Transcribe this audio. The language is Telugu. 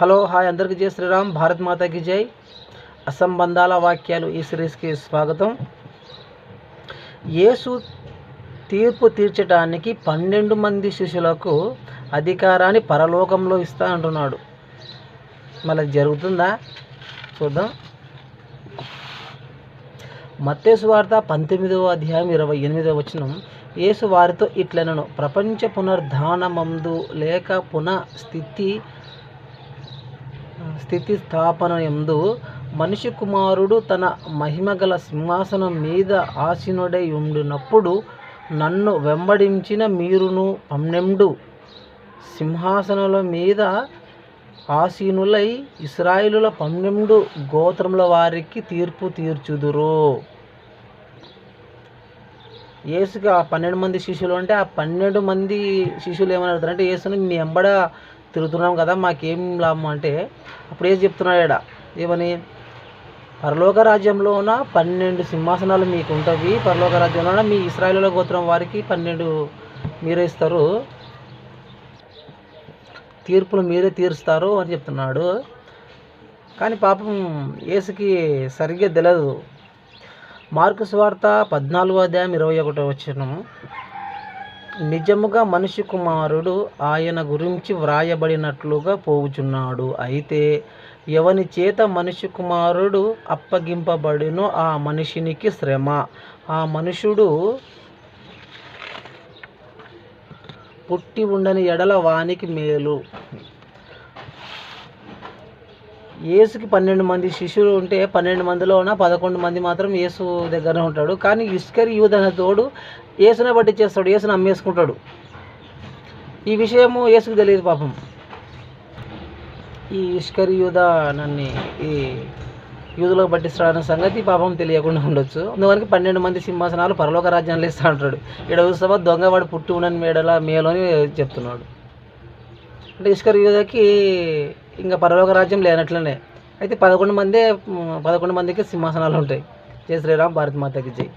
హలో హాయ్ అందరికీ జై శ్రీరామ్. భారత్ మాతాకి జై. అసంబంధాల వాక్యాలు ఈ సిరీస్కి స్వాగతం. యేసు తీర్పు తీర్చడానికి పన్నెండు మంది శిష్యులకు అధికారాన్ని పరలోకంలో ఇస్తా అంటున్నాడు. మళ్ళీ జరుగుతుందా? చూద్దాం. మత్తేసు వార్త పంతొమ్మిదవ అధ్యాయం ఇరవై ఎనిమిదవ వచనం. యేసు వారితో ఇట్లనను ప్రపంచ పునర్ధానమందు లేక పునఃస్థితి స్థితి స్థాపన ఎందు మనిషి కుమారుడు తన మహిమగల సింహాసనం మీద ఆసీనుడై ఉండినప్పుడు నన్ను వెంబడించిన మీరును పన్నెండు సింహాసనుల మీద ఆసీనులై ఇస్రాయిలుల పన్నెండు గోత్రముల వారికి తీర్పు తీర్చుదురు. యేసుకి ఆ పన్నెండు మంది శిష్యులు అంటే ఆ పన్నెండు మంది శిష్యులు ఏమని అంటే యేసుని మీ ఎంబడ తిరుగుతున్నాం కదా మాకేం లాభం అంటే అప్పుడు ఏం చెప్తున్నాడు ఇక్కడ ఏమని? పరలోక రాజ్యంలోన పన్నెండు సింహాసనాలు మీకు ఉంటుంది పరలోక రాజ్యంలోన మీ ఇస్రాయేలుల గోత్రం వారికి పన్నెండు మీరే ఇస్తారు. తీర్పులు మీరే తీరుస్తారు అని చెప్తున్నాడు. కానీ పాపం యేసుకి సరిగ్గా తెలియదు మార్కు స్వార్త పద్నాలుగో అధ్యాయం ఇరవై ఒకటో వచ్చినము నిజముగా మనిషి కుమారుడు ఆయన గురించి వ్రాయబడినట్లుగా పోవుచున్నాడు అయితే ఎవని చేత మనిషి కుమారుడు అప్పగింపబడినో ఆ మనిషినికి శ్రమ. ఆ మనుషుడు పుట్టి ఉండని ఎడల వానికి మేలు. యేసుకి పన్నెండు మంది శిష్యులు ఉంటే పన్నెండు మందిలో ఉన్న పదకొండు మంది మాత్రం యేసు దగ్గర ఉంటాడు. కానీ ఇస్కరి యూద్ అనే తోడు యేసునే బట్టి చేస్తాడు. యేసుని అమ్మేసుకుంటాడు. ఈ విషయము యేసుకు తెలియదు పాపం. ఈ ఇష్కరి యూద నన్ను ఈ యూదులో పట్టిస్తాడన్న సంగతి పాపం తెలియకుండా ఉండొచ్చు. అందువరకు పన్నెండు మంది సింహాసనాలు పరలోక రాజ్యాలు ఇస్తా అంటాడు. ఇక్కడ చూస్తావా? దొంగవాడు పుట్టి ఉండని మేడల మేలు అని చెప్తున్నాడు. అంటే ఇష్కర్ యూదకి ఇంకా పరలోక రాజ్యం లేనట్లనే. అయితే పదకొండు మందే పదకొండు మందికి సింహాసనాలు ఉంటాయి. జై శ్రీరామ్ భారత్ మాతకి జై.